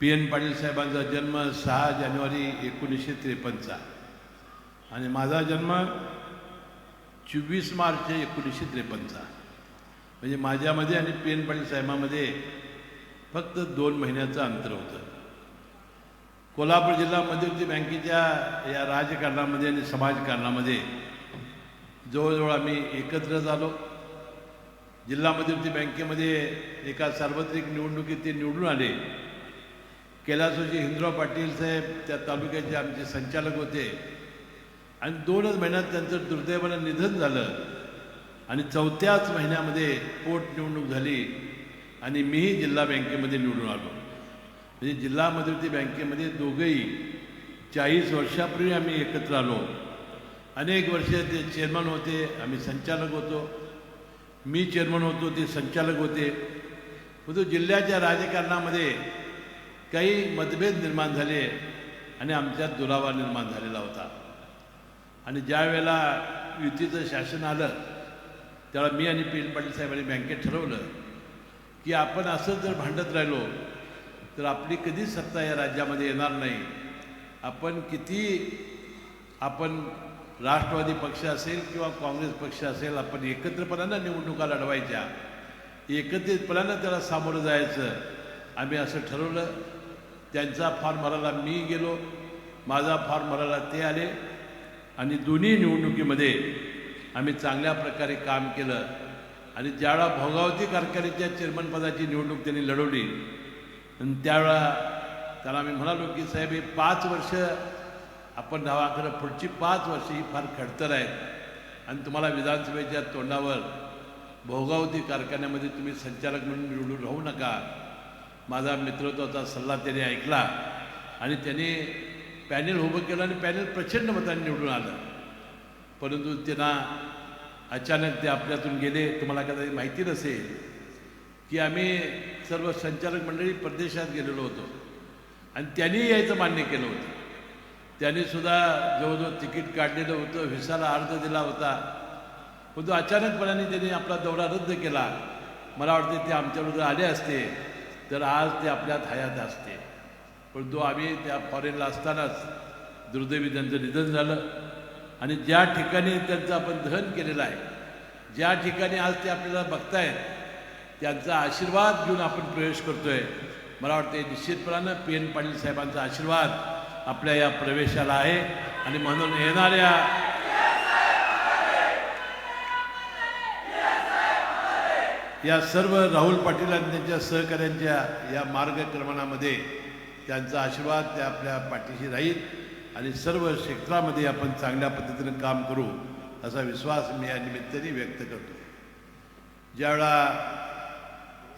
P N Patil साहेबांचा जन्म सहा जानेवारी एकोणीसशे त्रेपन्नचा. आणि माझा जन्म चोवीस मार्च एकोणीसशे त्रेपन्नचा. म्हणजे माझ्यामध्ये आणि पी एन पाटील साहेबामध्ये फक्त दोन महिन्याचं अंतर होतं. कोल्हापूर जिल्हा मध्यवर्ती बँकेच्या या राजकारणामध्ये आणि समाजकारणामध्ये जवळजवळ आम्ही एकत्र झालो. जिल्हा मध्यवर्ती बँकेमध्ये एका सार्वत्रिक निवडणुकीत ते निवडून आले. कैलासोजी हिंदराव पाटील साहेब त्या तालुक्याचे आमचे संचालक होते. आणि दोनच महिन्यात त्यांचं दुर्दैवानं निधन झालं. आणि चौथ्याच महिन्यामध्ये पोटनिवडणूक झाली आणि मीही जिल्हा बँकेमध्ये निवडून आलो. म्हणजे जिल्हा मध्यवर्ती बँकेमध्ये दोघंही चाळीस वर्षापूर्वी आम्ही एकत्र आलो. अनेक वर्ष ते चेअरमन होते आम्ही संचालक होतो. मी चेअरमन होतो ते संचालक होते. परंतु जिल्ह्याच्या राजकारणामध्ये काही मतभेद निर्माण झाले आणि आमच्यात दुरावा निर्माण झालेला होता. आणि ज्या वेळेला युतीचं शासन आलं त्यावेळा मी आणि पी एल पाटील साहेबांनी बँकेत ठरवलं की आपण असं जर भांडत राहिलो तर आपली कधीच सत्ता या राज्यामध्ये येणार नाही. आपण किती आपण राष्ट्रवादी पक्ष असेल किंवा काँग्रेस पक्ष असेल आपण एकत्रपणानं निवडणुका लढवायच्या. एकत्रितपणानं त्याला सामोरं जायचं. आम्ही असं ठरवलं. त्यांचा फॉर्म भरायला मी गेलो माझा फॉर्म भरायला ते आले. आणि दोन्ही निवडणुकीमध्ये आम्ही चांगल्या प्रकारे काम केलं. आणि ज्यावेळा भोगावती कारखान्याच्या चेअरमनपदाची निवडणूक त्यांनी लढवली आणि त्यावेळा त्याला आम्ही म्हणालो की साहेब हे पाच वर्ष आपण धावा खरं पुढची पाच वर्ष ही फार खडतर आहेत. आणि तुम्हाला विधानसभेच्या तोंडावर भोगावती कारखान्यामध्ये तुम्ही संचालक म्हणून निवडून राहू नका. माझा मित्रत्वाचा सल्ला त्याने ऐकला आणि त्याने पॅनेल उभं केलं आणि पॅनेल प्रचंड मताने निवडून आलं. परंतु त्यांना अचानक ते आपल्यातून गेले. तुम्हाला कदाचित माहिती नसेल की आम्ही सर्व संचालक मंडळी परदेशात गेलेलो होतो. आणि त्यांनी यायचं मान्य केलं होतं. त्यांनी सुद्धा जवळजवळ तिकीट काढलेलं होतं व्हिसाला अर्ज दिला होता. परंतु अचानकपणाने त्यांनी आपला दौरा रद्द केला. मला वाटते ते आमच्याबरोबर आले असते. तर आज ते आपल्यात हयात असते. परंतु आम्ही त्या फॉरेनला असतानाच दुर्दैवी त्यांचं निधन झालं. आणि ज्या ठिकाणी त्यांचं आपण दहन केलेलं आहे ज्या ठिकाणी आज ते आपल्याला बघतायत त्यांचा आशीर्वाद घेऊन आपण प्रवेश करतोय. मला वाटते निश्चितपणानं पी एन पाटील साहेबांचा आशीर्वाद आपल्या या प्रवेशाला आहे. आणि म्हणून येणाऱ्या या सर्व राहुल पाटील आणि त्यांच्या सहकाऱ्यांच्या या मार्गक्रमणामध्ये त्यांचा आशीर्वाद त्या आपल्या पाठीशी राहील आणि सर्व क्षेत्रामध्ये आपण चांगल्या पद्धतीनं काम करू असा विश्वास मी या निमित्ताने व्यक्त करतो. ज्यावेळा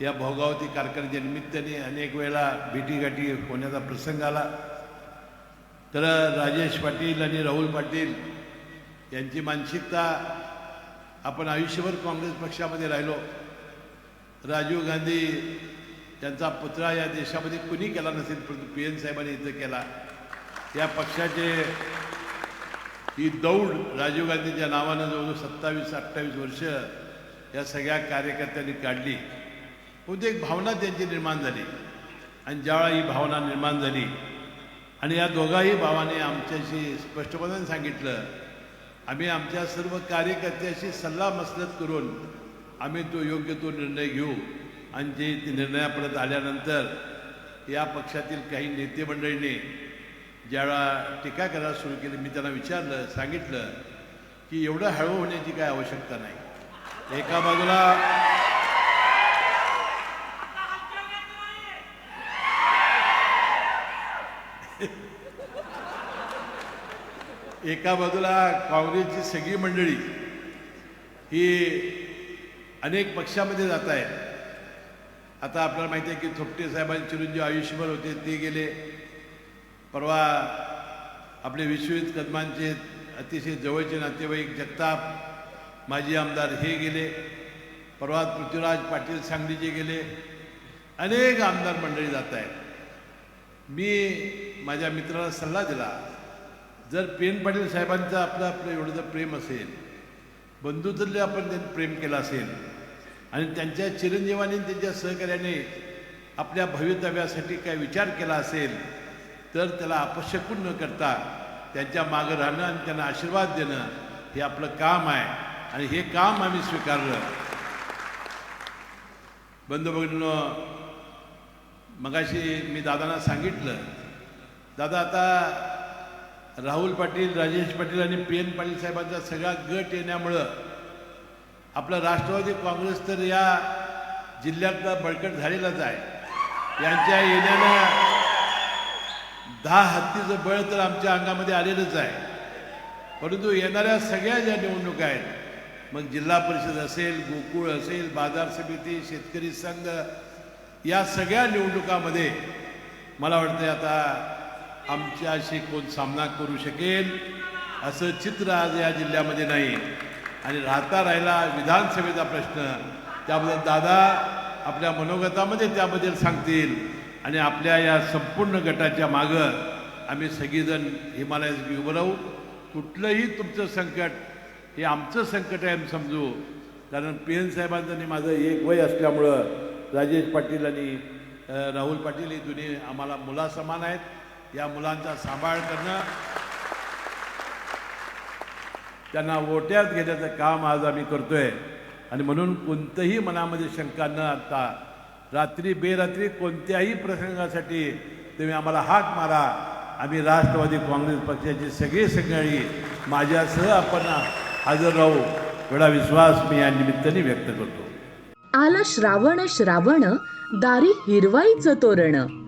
या भोगावती कारखान्याच्या निमित्ताने अनेक वेळा भेटीगाठी होण्याचा प्रसंग आला तर राजेश पाटील आणि राहुल पाटील यांची मानसिकता आपण आयुष्यभर काँग्रेस पक्षामध्ये राहिलो. राजीव गांधी त्यांचा पुतळा या देशामध्ये कुणी केला नसेल परंतु पी एन साहेबांनी इथं केला. या पक्षाचे ही दौड राजीव गांधीच्या नावानं जवळजवळ सत्तावीस अठ्ठावीस वर्ष या सगळ्या कार्यकर्त्यांनी काढली. होते एक भावना त्यांची निर्माण झाली. आणि ज्यावेळा ही भावना निर्माण झाली आणि या दोघाही भावाने आमच्याशी स्पष्टपणाने सांगितलं आम्ही आमच्या सर्व कार्यकर्त्याशी सल्ला मसलत करून आम्ही तो योग्य तो निर्णय घेऊ. आणि जे निर्णयापर्यंत आल्यानंतर या पक्षातील काही नेते मंडळीने ज्यावेळा टीका करायला सुरू केली मी त्यांना विचारलं सांगितलं की एवढं हळू होण्याची काय आवश्यकता नाही. एका बाजूला एका बाजूला काँग्रेसची सगळी मंडळी ही अनेक पक्षामध्ये जात आहेत आता आपल्याला माहिती आहे की थोपटे साहेबांचे चिरंजीव आयुष्यभर होते ते गेले. परवा आपले विश्वजित कदमांचे अतिशय जवळचे नातेवाईक जगताप माजी आमदार हे गेले. परवा पृथ्वीराज पाटील सांगलीचे गेले. अनेक आमदार मंडळी जात आहेत मी माझ्या मित्राला सल्ला दिला जर पेन पाटील साहेबांचं आपलं आपलं एवढं जर प्रेम असेल बंधुत्वले आपण त्यांनी प्रेम केलं असेल आणि त्यांच्या चिरंजीवाने त्यांच्या सहकार्याने आपल्या भवितव्यासाठी काय विचार केला असेल तर त्याला अपशकून न करता त्यांच्या मागं राहणं आणि त्यांना आशीर्वाद देणं हे आपलं काम आहे. आणि हे काम आम्ही स्वीकारलं. बंधू भगिनीनं मगाशी मी दादांना सांगितलं दादा आता राहुल पाटील राजेश पाटील आणि पी एन पाटील साहेबांचा सगळा गट येण्यामुळं आपला राष्ट्रवादी काँग्रेस तर या जिल्ह्यातला बळकट झालेलाच आहे. यांच्या येण्यानं दहा हत्तीचं बळ तर आमच्या अंगामध्ये आलेलंच आहे. परंतु येणाऱ्या सगळ्या ज्या निवडणुका आहेत मग जिल्हा परिषद असेल गोकुळ असेल बाजार समिती शेतकरी संघ या सगळ्या निवडणुकामध्ये मला वाटतं आता आमच्याशी कोण सामना करू शकेल असं चित्र आज या जिल्ह्यामध्ये नाही. आणि राहता राहिला विधानसभेचा प्रश्न. त्याबद्दल दादा आपल्या मनोगतामध्ये त्याबद्दल सांगतील. आणि आपल्या या संपूर्ण गटाच्या मागं आम्ही सगळीजण हिमालयात उभं राहू. कुठलंही तुमचं संकट हे आमचं संकट आहे आम्ही समजू. कारण पी एन साहेबांचं माझं एक वय असल्यामुळं राजेश पाटील आणि राहुल पाटील हे दोन्ही आम्हाला मुलासमान आहेत. या मुलांचा सांभाळ करणं. त्यांना ओट्यात घेण्याचं काम आज आम्ही करतोय. आणि म्हणून कोणतंही मनामध्ये शंका न आणता रात्री बेरात्री कोणत्याही प्रसंगासाठी तुम्ही आम्हाला हाक मारा. आम्ही राष्ट्रवादी काँग्रेस पक्षाची सगळी सगळी माझ्यासह आपण हजर राहू. एवढा विश्वास मी या निमित्ताने व्यक्त करतो. आला श्रावण श्रावण दारी हिरवाईचं तोरण.